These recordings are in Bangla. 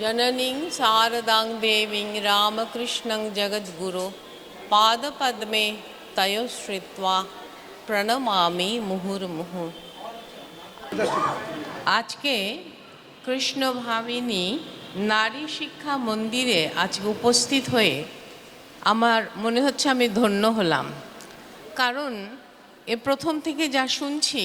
जननीं शारदां देवीं रामकृष्णं जगद्गुरो पादपद्मे तयोश्रित्वा প্রণমামি মুহুর্মুহু আজকে কৃষ্ণ ভাবিনী নারী শিক্ষা মন্দিরে আজকে উপস্থিত হয়ে আমার মনে হচ্ছে আমি ধন্য হলাম কারণ এ প্রথম থেকে যা শুনছি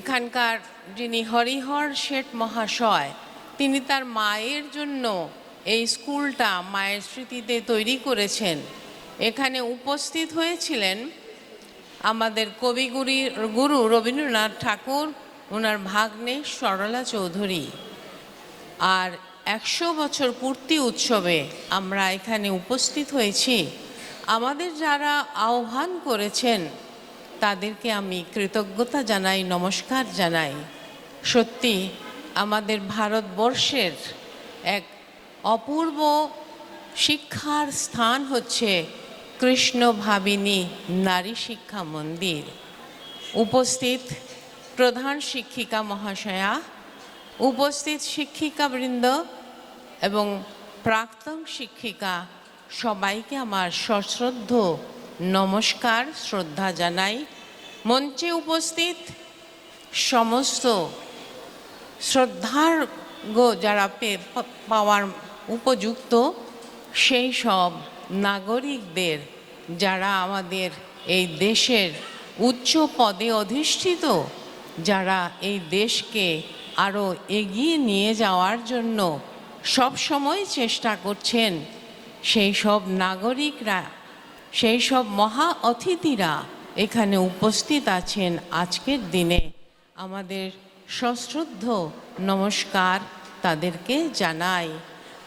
এখানকার যিনি হরিহর শেঠ মহাশয় তিনি তার মায়ের জন্য এই স্কুলটা মায়ের স্মৃতিতে তৈরি করেছেন। এখানে উপস্থিত হয়েছিলেন আমাদের কবিগুরি গুরু রবীন্দ্রনাথ ঠাকুর ওনার ভাগ্নে সরলা চৌধুরী। আর একশো বছর পূর্তি উৎসবে আমরা এখানে উপস্থিত হয়েছি। আমাদের যারা আহ্বান করেছেন, তাদেরকে আমি কৃতজ্ঞতা জানাই, নমস্কার জানাই। সত্যি আমাদের ভারতবর্ষের এক অপূর্ব শিক্ষার স্থান হচ্ছে কৃষ্ণ ভাবিনী নারী শিক্ষা মন্দির। উপস্থিত প্রধান শিক্ষিকা মহাশয়া, উপস্থিত শিক্ষিকাবৃন্দ এবং প্রাক্তন শিক্ষিকা সবাইকে আমার সশ্রদ্ধ নমস্কার, শ্রদ্ধা জানাই। মঞ্চে উপস্থিত সমস্ত শ্রদ্ধার যারা পাওয়ার উপযুক্ত, সেই সব নাগরিকদের যারা আমাদের এই দেশের উচ্চ পদে অধিষ্ঠিত, যারা এই দেশকে আরও এগিয়ে নিয়ে যাওয়ার জন্য সব সময় চেষ্টা করছেন, সেই সব নাগরিকরা, সেই সব মহা অতিথিরা এখানে উপস্থিত আছেন আজকের দিনে। আমাদের সশ্রদ্ধ নমস্কার তাদেরকে জানাই।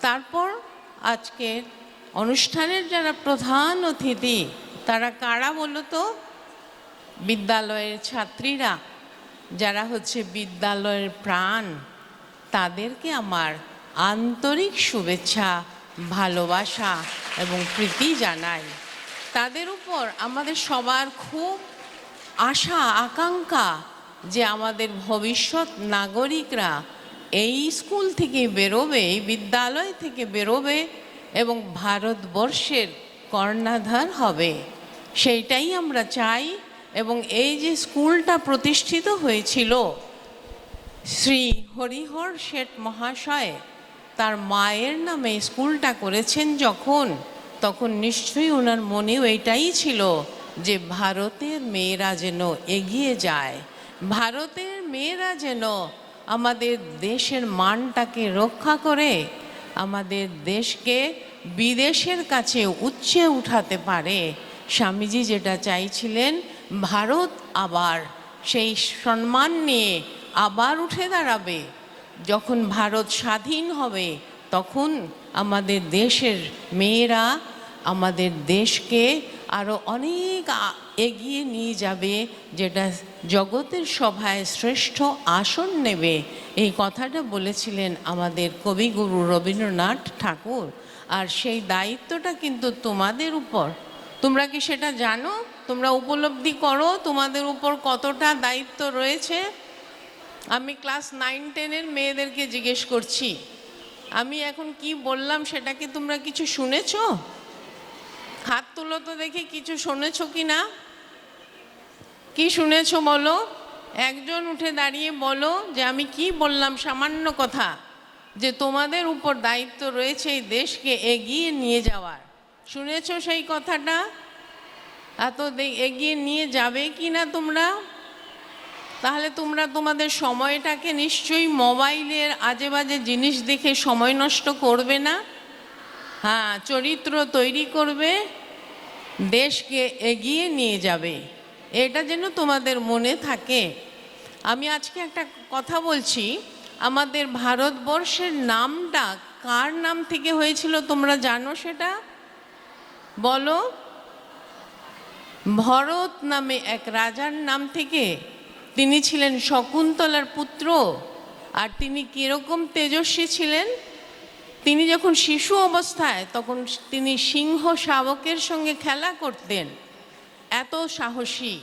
তারপর আজকের অনুষ্ঠানের যারা প্রধান অতিথি, তারা কারা বলো তো? বিদ্যালয়ের ছাত্রীরা, যারা হচ্ছে বিদ্যালয়ের প্রাণ, তাদেরকে আমার আন্তরিক শুভেচ্ছা, ভালোবাসা এবং প্রীতি জানাই। তাদের উপর আমাদের সবার খুব আশা, আকাঙ্ক্ষা যে আমাদের ভবিষ্যৎ নাগরিকরা এই স্কুল থেকে বেরোবে, এই বিদ্যালয় থেকে বেরোবে এবং ভারতবর্ষের কর্ণাধার হবে। সেইটাই আমরা চাই এবং এই যে স্কুলটা প্রতিষ্ঠিত হয়েছিল, শ্রী হরিহর শেঠ মহাশয় তার মায়ের নামে স্কুলটা করেছেন যখন, তখন নিশ্চয়ই ওনার মনেও এটাই ছিল যে ভারতের মেয়েরা যেন এগিয়ে যায়। ভারতের মেয়েরা যেন আমাদের দেশের মানটাকে রক্ষা করে, আমাদের দেশকে বিদেশের কাছে উচ্চে উঠাতে পারে। স্বামীজি যেটা চাইছিলেন, ভারত আবার সেই সম্মান নিয়ে আবার উঠে দাঁড়াবে। যখন ভারত স্বাধীন হবে, তখন আমাদের দেশের মেয়েরা আমাদের দেশকে আরও অনেক এগিয়ে নিয়ে যাবে যেটা জগতের সভায় শ্রেষ্ঠ আসন নেবে। এই কথাটা বলেছিলেন আমাদের কবিগুরু রবীন্দ্রনাথ ঠাকুর। আর সেই দায়িত্বটা কিন্তু তোমাদের উপর। তোমরা কি সেটা জানো? তোমরা উপলব্ধি করো তোমাদের উপর কতটা দায়িত্ব রয়েছে? আমি ক্লাস নাইন, টেনের মেয়েদেরকে জিজ্ঞেস করছি, আমি এখন কি বললাম সেটা কি তোমরা কিছু শুনেছো? হাত তুলো তো দেখি, কিছু শুনেছো কি না? কি শুনেছো বলো? একজন উঠে দাঁড়িয়ে বলো যে আমি কি বললাম, সামান্য কথা, যে তোমাদের উপর দায়িত্ব রয়েছে এই দেশকে এগিয়ে নিয়ে যাওয়ার। শুনেছো সেই কথাটা? এত এগিয়ে নিয়ে যাবে কি না তোমরা? তাহলে তোমরা তোমাদের সময়টাকে নিশ্চয়ই মোবাইলের আজে বাজে জিনিস দেখে সময় নষ্ট করবে না? হ্যাঁ চরিত্র তৈরি করবে। দেশকে এগিয়ে নিয়ে যাবে। এটা যেন তোমাদের মনে থাকে। আমি আজকে একটা কথা বলছি, আমাদের ভারতবর্ষের নামটা কার নাম থেকে হয়েছিল তোমরা জানো সেটা? বলো। ভরত নামে এক রাজার নাম থেকে। তিনি ছিলেন শকুন্তলার পুত্র। আর তিনি কীরকম তেজস্বী ছিলেন? তিনি যখন শিশু অবস্থায়, তখন তিনি সিংহ শাবকের সঙ্গে খেলা করতেন। এত সাহসী।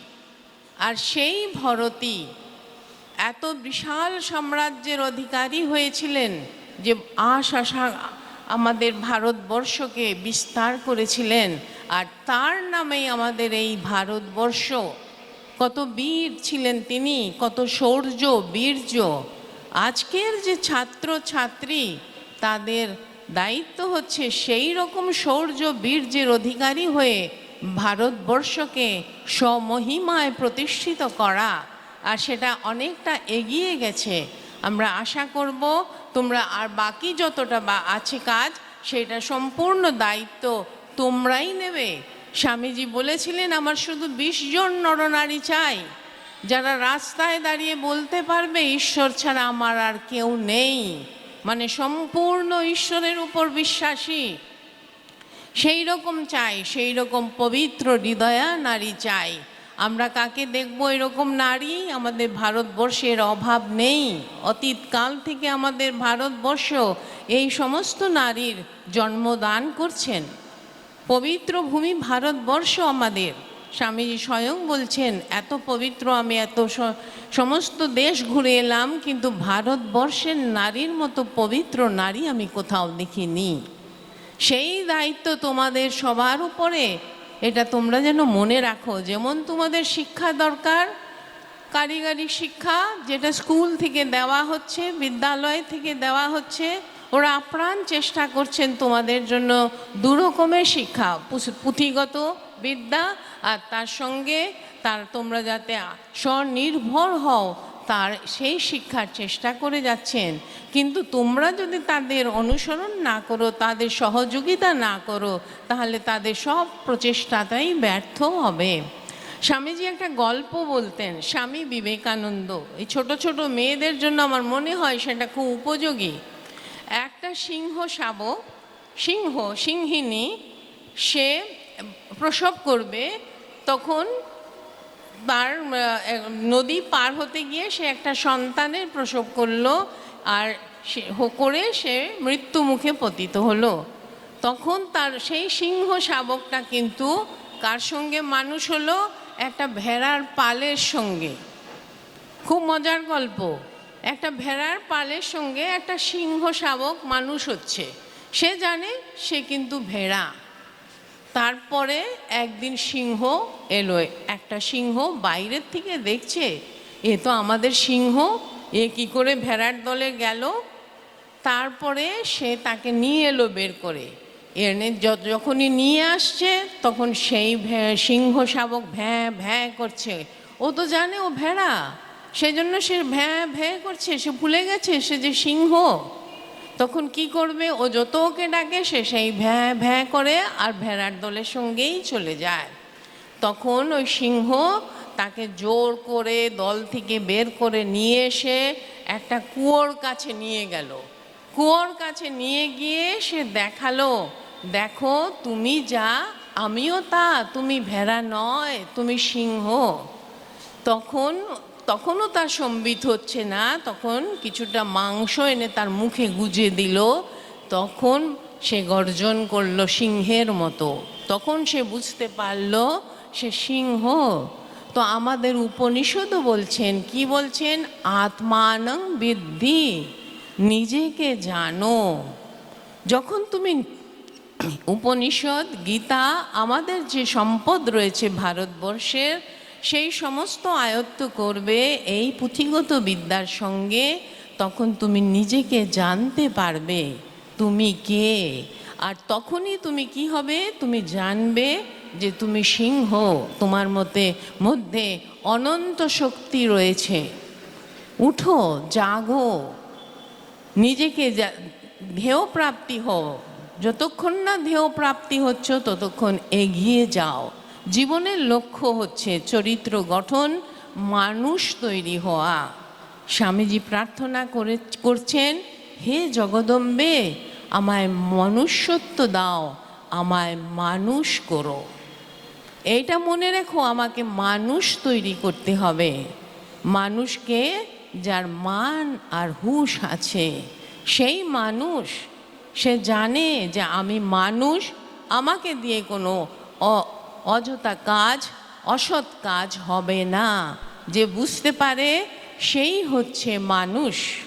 আর সেই ভরতী এত বিশাল সাম্রাজ্যের অধিকারী হয়েছিলেন যে আশ আশা আমাদের ভারতবর্ষকে বিস্তার করেছিলেন। আর তার নামেই আমাদের এই ভারতবর্ষ। কত বীর ছিলেন তিনি, কত শৌর্য বীর্য। আজকের যে ছাত্র ছাত্রী তাদের দায়িত্ব হচ্ছে সেই রকম শৌর্য বীর্যের অধিকারী হয়ে ভারতবর্ষকে স্বমহিমায় প্রতিষ্ঠিত করা। আর সেটা অনেকটা এগিয়ে গেছে। আমরা আশা করব তোমরা আর বাকি যতটা বা আছে কাজ, সেটা সম্পূর্ণ দায়িত্ব তোমরাই নেবে। স্বামীজি বলেছিলেন, আমার শুধু বিশ জন নরনারী চাই। যারা রাস্তায় দাঁড়িয়ে বলতে পারবে, ঈশ্বর ছাড়া আমার আর কেউ নেই। মানে সম্পূর্ণ ঈশ্বরের উপর বিশ্বাসী। সেই রকম চাই, সেই রকম পবিত্র হৃদয়া নারী চাই। আমরা কাকে দেখব এরকম নারী? আমাদের ভারতবর্ষের অভাব নেই। অতীতকাল থেকে আমাদের ভারতবর্ষ এই সমস্ত নারীর জন্মদান করছেন। পবিত্র ভূমি ভারতবর্ষ আমাদের। স্বামীজি স্বয়ং বলছেন, এত পবিত্র আমি এত সমস্ত দেশ ঘুরে এলাম, কিন্তু ভারতবর্ষের নারীর মতো পবিত্র নারী আমি কোথাও দেখিনি। সেই দায়িত্ব তোমাদের সবার উপরে। এটা তোমরা যেন মনে রাখো। যেমন তোমাদের শিক্ষা দরকার, কারিগরি শিক্ষা, যেটা স্কুল থেকে দেওয়া হচ্ছে, বিদ্যালয় থেকে দেওয়া হচ্ছে, ওরা আপ্রাণ চেষ্টা করছেন তোমাদের জন্য দু রকমের শিক্ষা পুঁথিগত বিদ্যা আর তার সঙ্গে তার তোমরা যাতে স্বনির্ভর হও, তার সেই শিক্ষার চেষ্টা করে যাচ্ছেন। কিন্তু তোমরা যদি তাদের অনুসরণ না করো, তাদের সহযোগিতা না করো, তাহলে তাদের সব প্রচেষ্টাটাই ব্যর্থ হবে। স্বামীজি একটা গল্প বলতেন, স্বামী বিবেকানন্দ। এই ছোট ছোট মেয়েদের জন্য আমার মনে হয় সেটা খুব উপযোগী। একটা সিংহ শাবক, সিংহ সিংহিনী সে প্রসব করবে, তখন তার নদী পার হতে গিয়ে সে একটা সন্তানের প্রসব করল আর সে করে সে মৃত্যু মুখে পতিত হলো। তখন তার সেই সিংহ শাবকটা কিন্তু কার সঙ্গে? মানুষ হলো একটা ভেড়ার পালের সঙ্গে। খুব মজার গল্প। একটা ভেড়ার পালের সঙ্গে একটা সিংহ শাবক মানুষ হচ্ছে। সে জানে সে কিন্তু ভেড়া। তারপরে একদিন সিংহ এলো, একটা সিংহ বাইরের থেকে দেখছে, এ তো আমাদের সিংহ, এ কি করে ভেড়ার দলে গেল? তারপরে সে তাকে নিয়ে এলো বের করে। এনে যখনই নিয়ে আসছে, তখন সেই সিংহ শাবক ভ্যাঁ ভ্যাঁ করছে। ও তো জানে ও ভেড়া সেই জন্য সে ভ্যাঁ ভ্যাঁ করছে, সে ভুলে গেছে, সে যে সিংহ। তখন কি করবে? ও যত ওকে ডাকে, সে সেই ভ্যাঁ ভ্যাঁ করে আর ভেড়ার দলের সঙ্গেই চলে যায়। তখন ওই সিংহ তাকে জোর করে দল থেকে বের করে নিয়ে এসে একটা কুয়োর কাছে নিয়ে গেল। কুয়োর কাছে নিয়ে গিয়ে সে দেখাল, দেখো, তুমি যা, আমিও তা, তুমি ভেড়া নয়, তুমি সিংহ। তখন তখনও তার সম্বিত হচ্ছে না। তখন কিছুটা মাংস এনে তার মুখে গুজে দিল। তখন সে গর্জন করল সিংহের মতো। তখন সে বুঝতে পারল সে সিংহ। তো আমাদের উপনিষদও বলছেন, কি বলছেন? আত্মানং বৃদ্ধি, নিজেকে জানো। যখন তুমি উপনিষদ, গীতা, আমাদের যে সম্পদ রয়েছে ভারতবর্ষের সেই সমস্ত আয়ত্ত করবে এই পুঁথিগত বিদ্যার সঙ্গে, তখন তুমি নিজেকে জানতে পারবে তুমি কে। আর তখনই তুমি কি হবে? তুমি জানবে যে তুমি সিংহ। তোমার মতে মধ্যে অনন্ত শক্তি রয়েছে। উঠো, জাগো। নিজেকে ধ্যেয় প্রাপ্তি হও। যতক্ষণ না ধ্যেয় প্রাপ্তি হচ্ছ, ততক্ষণ এগিয়ে যাও। জীবনের লক্ষ্য হচ্ছে চরিত্র গঠন, মানুষ তৈরি হওয়া। স্বামীজি প্রার্থনা করে, করছেন, হে জগদম্বে, আমায় মনুষ্যত্ব দাও, আমায় মানুষ করো। এইটা মনে রেখো, আমাকে মানুষ তৈরি করতে হবে। মানুষকে যার মান আর হুঁশ আছে, সেই মানুষ, সে জানে যে আমি মানুষ, আমাকে দিয়ে কোনো অযথা কাজ, অসৎ কাজ হবে না। যে বুঝতে পারে, সেই হচ্ছে মানুষ।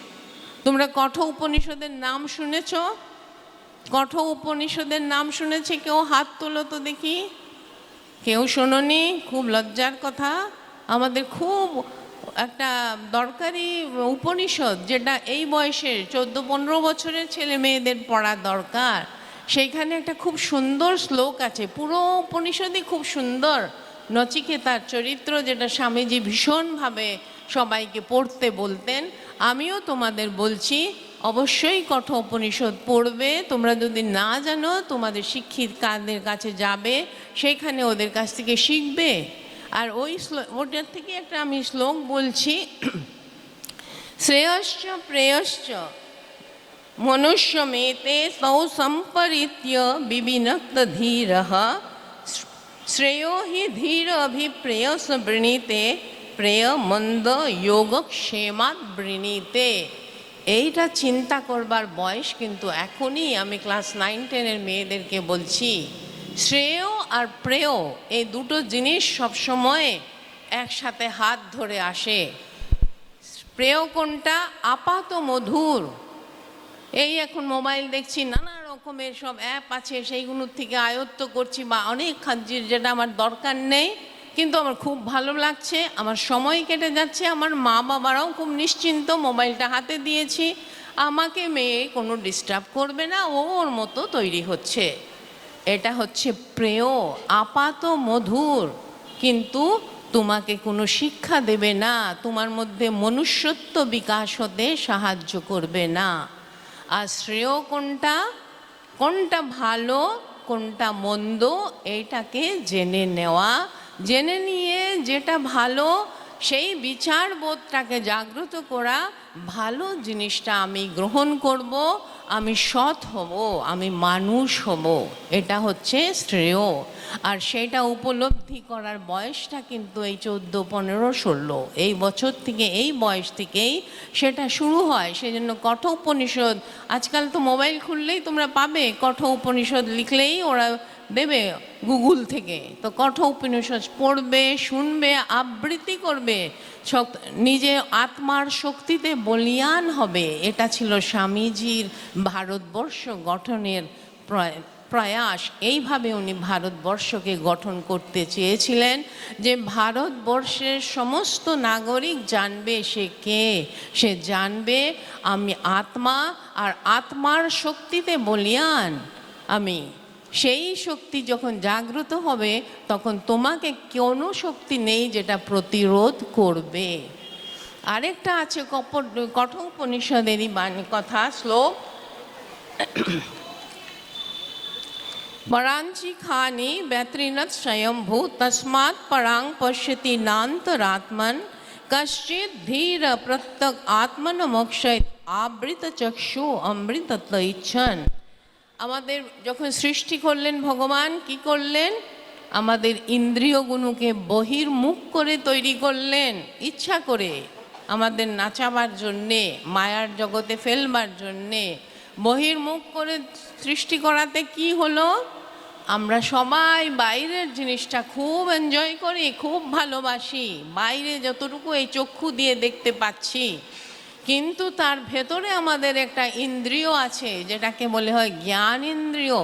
তোমরা কঠ উপনিষদের নাম শুনেছ? কঠ উপনিষদের নাম শুনেছে? কেউ হাত তোলো তো দেখি। কেউ শোনোনি? খুব লজ্জার কথা। আমাদের খুব একটা দরকারি উপনিষদ, যেটা এই বয়সের চোদ্দ পনেরো বছরের ছেলে মেয়েদের পড়া দরকার। সেইখানে একটা খুব সুন্দর শ্লোক আছে। পুরো উপনিষদই খুব সুন্দর। নচিকেতার চরিত্র যেটা স্বামীজি ভীষণভাবে সবাইকে পড়তে বলতেন, আমিও তোমাদের বলছি, অবশ্যই কঠ উপনিষদ পড়বে, তোমরা যদি না জানো তোমাদের শিক্ষিত কাদের কাছে যাবে সেইখানে ওদের কাছ থেকে শিখবে। আর ওই ওটার থেকে একটা আমি শ্লোক বলছি, শ্রেয়শ্চ প্রেয়শ্চ। মনুষ্যমেতে তৌ সম্পরিত্য বিবিনক্ত ধীর শ্রেয় হি ধীর অভিপ্রেয়স বৃণীতে প্রেয় মন্দ যোগক্ষেমাৎ বৃণীতে এইটা চিন্তা করবার বয়স কিন্তু এখনই আমি ক্লাস নাইন, টেনের মেয়েদেরকে বলছি। শ্রেয় আর প্রেয় এই দুটো জিনিস সবসময় একসাথে হাত ধরে আসে। প্রেয় কোনটা? আপাত মধুর। এই এখন মোবাইল দেখছি, নানা রকমের সব অ্যাপ আছে সেইগুলোর থেকে আয়ত্ত করছি বা অনেক খাদ্যের যেটা আমার দরকার নেই, কিন্তু আমার খুব ভালো লাগছে, আমার সময় কেটে যাচ্ছে, আমার মা বাবারাও খুব নিশ্চিন্ত মোবাইলটা হাতে দিয়েছি, আমাকে মেয়ে কোনো ডিস্টার্ব করবে না, ও ওর মতো তৈরি হচ্ছে। এটা হচ্ছে প্রেয়, আপাত মধুর, কিন্তু তোমাকে কোনো শিক্ষা দেবে না, তোমার মধ্যে মনুষ্যত্ব বিকাশ হতে সাহায্য করবে না। আর শ্রেয় কোনটা কোনটা ভালো কোনটা মন্দ এইটাকে জেনে নেওয়া জেনে নিয়ে যেটা ভালো সেই বিচার বোধটাকে জাগ্রত করা ভালো জিনিসটা আমি গ্রহণ করব আমি সৎ হব, আমি মানুষ হব, এটা হচ্ছে শ্রেয়। আর সেটা উপলব্ধি করার বয়সটা কিন্তু এই চোদ্দ, পনেরো, ষোলো। এই বছর থেকে, এই বয়স থেকেই সেটা শুরু হয়। সেই জন্য কঠোপনিষদ আজকাল তো মোবাইল খুললেই তোমরা পাবে, কঠ উপনিষদ লিখলেই ওরা দেবে গুগল থেকে। তো কঠ উপনিষদ পড়বে, শুনবে, আবৃত্তি করবে নিজে আত্মার শক্তিতে বলিয়ান হবে। এটা ছিল স্বামীজির ভারতবর্ষ গঠনের প্রয়- প্রয়াস। এইভাবে উনি ভারতবর্ষকে গঠন করতে চেয়েছিলেন যে ভারতবর্ষের সমস্ত নাগরিক জানবে সে কে। সে জানবে, আমি আত্মা, আর আত্মার শক্তিতে বলিয়ান আমি। সেই শক্তি যখন জাগ্রত হবে, তখন তোমাকে কোনো শক্তি নেই যেটা প্রতিরোধ করবে। আরেকটা আছে কপট, কঠোপনিষদেরই বাণী, কথা, শ্লোক। পরাঞ্চি খানি ব্যতৃণত স্বয়ম্ভূ, তস্মাৎ পরাং পশ্যতি নান্তরাত্মন, কশ্চিৎ ধীর প্রত্যক আত্মন মোক্ষ আবৃত চক্ষু অমৃতত ইচ্ছন। আমাদের যখন সৃষ্টি করলেন ভগবান, কি করলেন? আমাদের ইন্দ্রিয়গুলোকে বহির্মুখ করে তৈরি করলেন, ইচ্ছা করে। আমাদের নাচাবার জন্যে, মায়ার জগতে ফেলবার জন্যে। বহির্মুখ করে সৃষ্টি করাতে কি হলো? আমরা সবাই বাইরের জিনিসটা খুব এনজয় করি, খুব ভালোবাসি। বাইরে যতটুকু এই চক্ষু দিয়ে দেখতে পাচ্ছি কিন্তু তার ভেতরে আমাদের একটা ইন্দ্রিয় আছে, যেটাকে বলে হয় জ্ঞান ইন্দ্রিয়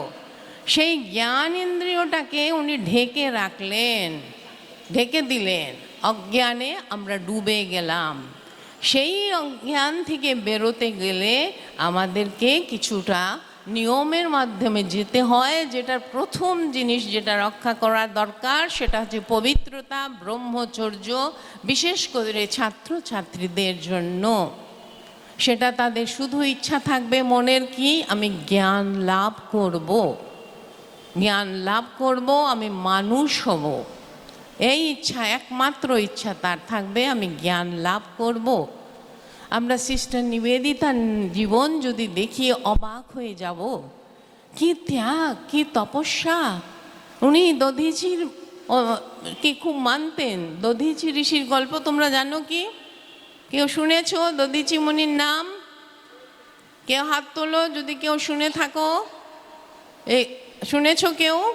সেই জ্ঞান ইন্দ্রিয়টাকে উনি ঢেকে রাখলেন, ঢেকে দিলেন। অজ্ঞানে আমরা ডুবে গেলাম। সেই অজ্ঞান থেকে বেরোতে গেলে আমাদেরকে কিছুটা নিয়মের মাধ্যমে যেতে হয়, যেটার প্রথম জিনিস যেটা রক্ষা করার দরকার সেটা হচ্ছে পবিত্রতা, ব্রহ্মচর্য, বিশেষ করে ছাত্রছাত্রীদের জন্য। সেটা তাদের শুধু ইচ্ছা থাকবে, মনের কি? আমি জ্ঞান লাভ করব। জ্ঞান লাভ করব, আমি মানুষ হব। এই ইচ্ছা, একমাত্র ইচ্ছা তার থাকবে, আমি জ্ঞান লাভ করব। আমরা সিস্টার নিবেদিতার জীবন যদি দেখি, অবাক হয়ে যাব। কি ত্যাগ, কি তপস্যা। উনি দধিচির কে খুব মানতেন। দধিচি ঋষির গল্প তোমরা জানো কি? কেউ শুনেছো? দধিচি মুনির নাম? কেউ হাত তোলো যদি কেউ শুনে থাকো। এ, শুনেছ কেউ?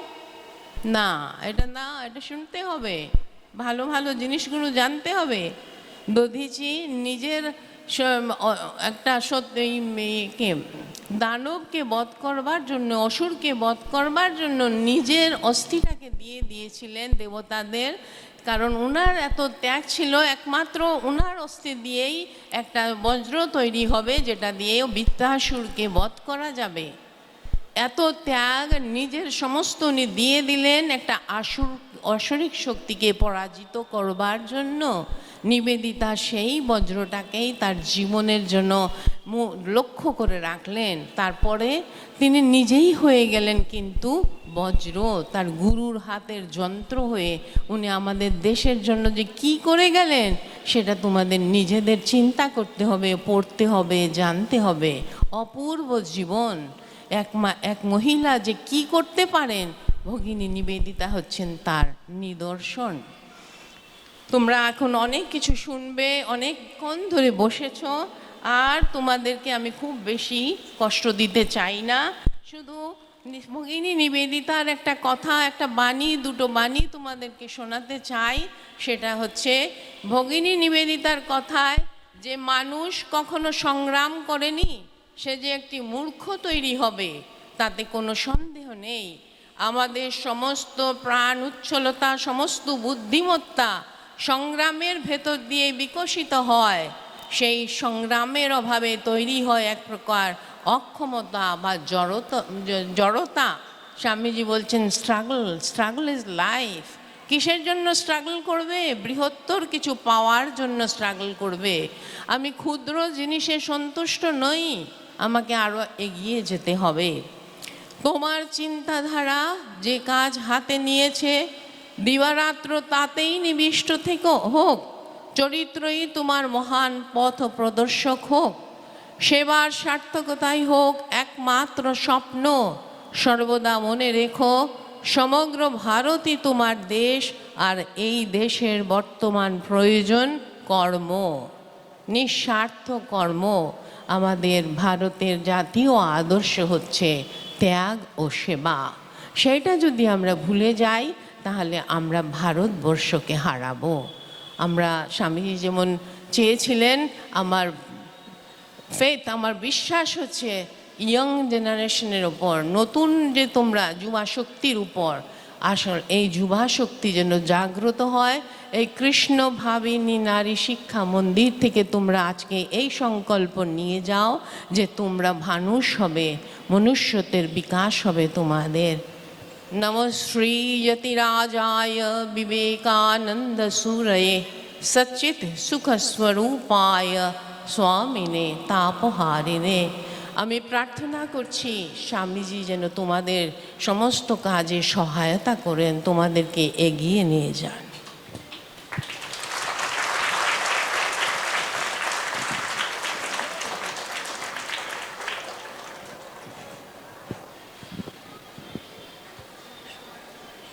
না, এটা না, এটা শুনতে হবে। ভালো ভালো জিনিসগুলো জানতে হবে। দধিচি নিজের একটা মেয়েকে, দানবকে বধ করবার জন্য, অসুরকে বধ করবার জন্য নিজের অস্থিটাকে দিয়ে দিয়েছিলেন দেবতাদের। কারণ ওনার এত ত্যাগ ছিল, একমাত্র ওনার অস্থি দিয়েই একটা বজ্র তৈরি হবে, যেটা দিয়েও বৃত্তাসুরকে বধ করা যাবে। এত ত্যাগ নিজের সমস্ত উনি দিয়ে দিলেন একটা আসুর অসরিক শক্তিকে পরাজিত করবার জন্য নিবেদিতা সেই বজ্রটাকেই তার জীবনের জন্য লক্ষ্য করে রাখলেন। তারপরে তিনি নিজেই হয়ে গেলেন কিন্তু বজ্র, তার গুরুর হাতের যন্ত্র হয়ে উনি আমাদের দেশের জন্য যে কি করে গেলেন, সেটা তোমাদের নিজেদের চিন্তা করতে হবে, পড়তে হবে, জানতে হবে। অপূর্ব জীবন। এক মা এক মহিলা যে কি করতে পারেন ভগিনী নিবেদিতা হচ্ছেন তার নিদর্শন। তোমরা এখন অনেক কিছু শুনবে অনেকক্ষণ ধরে বসেছ, আর তোমাদেরকে আমি খুব বেশি কষ্ট দিতে চাই না। শুধু ভগিনী নিবেদিতার একটা কথা, একটা বাণী, দুটো বাণী তোমাদেরকে শোনাতে চাই। সেটা হচ্ছে, ভগিনী নিবেদিতার কথায় যে মানুষ কখনো সংগ্রাম করেনি, সে যে একটি মূর্খ তৈরি হবে, তাতে কোনো সন্দেহ নেই। আমাদের সমস্ত প্রাণ উচ্ছলতা, সমস্ত বুদ্ধিমত্তা সংগ্রামের ভেতর দিয়ে বিকশিত হয়। সেই সংগ্রামের অভাবে তৈরি হয় এক প্রকার অক্ষমতা বা জড়তা জড়তা। স্বামীজি বলছেন স্ট্রাগল স্ট্রাগল ইজ লাইফ কিসের জন্য স্ট্রাগল করবে? বৃহত্তর কিছু পাওয়ার জন্য স্ট্রাগল করবে। আমি ক্ষুদ্র জিনিসে সন্তুষ্ট নই, আমাকে আরও এগিয়ে যেতে হবে। তোমার চিন্তাধারা যে কাজ হাতে নিয়েছে, দিবারাত্র তাতেই নিবিষ্ট থেকে, হোক। চরিত্রই তোমার মহান পথ প্রদর্শক হোক। সেবার সার্থকতাই হোক একমাত্র স্বপ্ন। সর্বদা মনে রেখো, সমগ্র ভারতই তোমার দেশ আর এই দেশের বর্তমান প্রয়োজন কর্ম। নিঃস্বার্থ কর্ম। আমাদের ভারতের জাতীয় আদর্শ হচ্ছে ত্যাগ ও সেবা। সেটা যদি আমরা ভুলে যাই, তাহলে আমরা ভারতবর্ষকে হারাবো। আমরা স্বামীজি যেমন চেয়েছিলেন, আমার ফেথ আমার বিশ্বাস হচ্ছে ইয়ং জেনারেশনের ওপর নতুন যে তোমরা যুবা শক্তির উপর, আসল এই যুবা শক্তি যেন জাগ্রত হয় এই কৃষ্ণ ভাবিনী নারী শিক্ষা মন্দির থেকে তোমরা আজকে এই সংকল্প নিয়ে যাও যে তোমরা মানুষ হবে, মনুষ্যত্বের বিকাশ হবে তোমাদের। নম শ্রী যতিরাজায় বিবেকানন্দ সুরয়ে সচিত সুখ স্বরূপায় স্বামিনে তাপহারিনে আমি প্রার্থনা করছি, স্বামীজি যেন তোমাদের সমস্ত কাজে সহায়তা করেন, তোমাদেরকে এগিয়ে নিয়ে যান।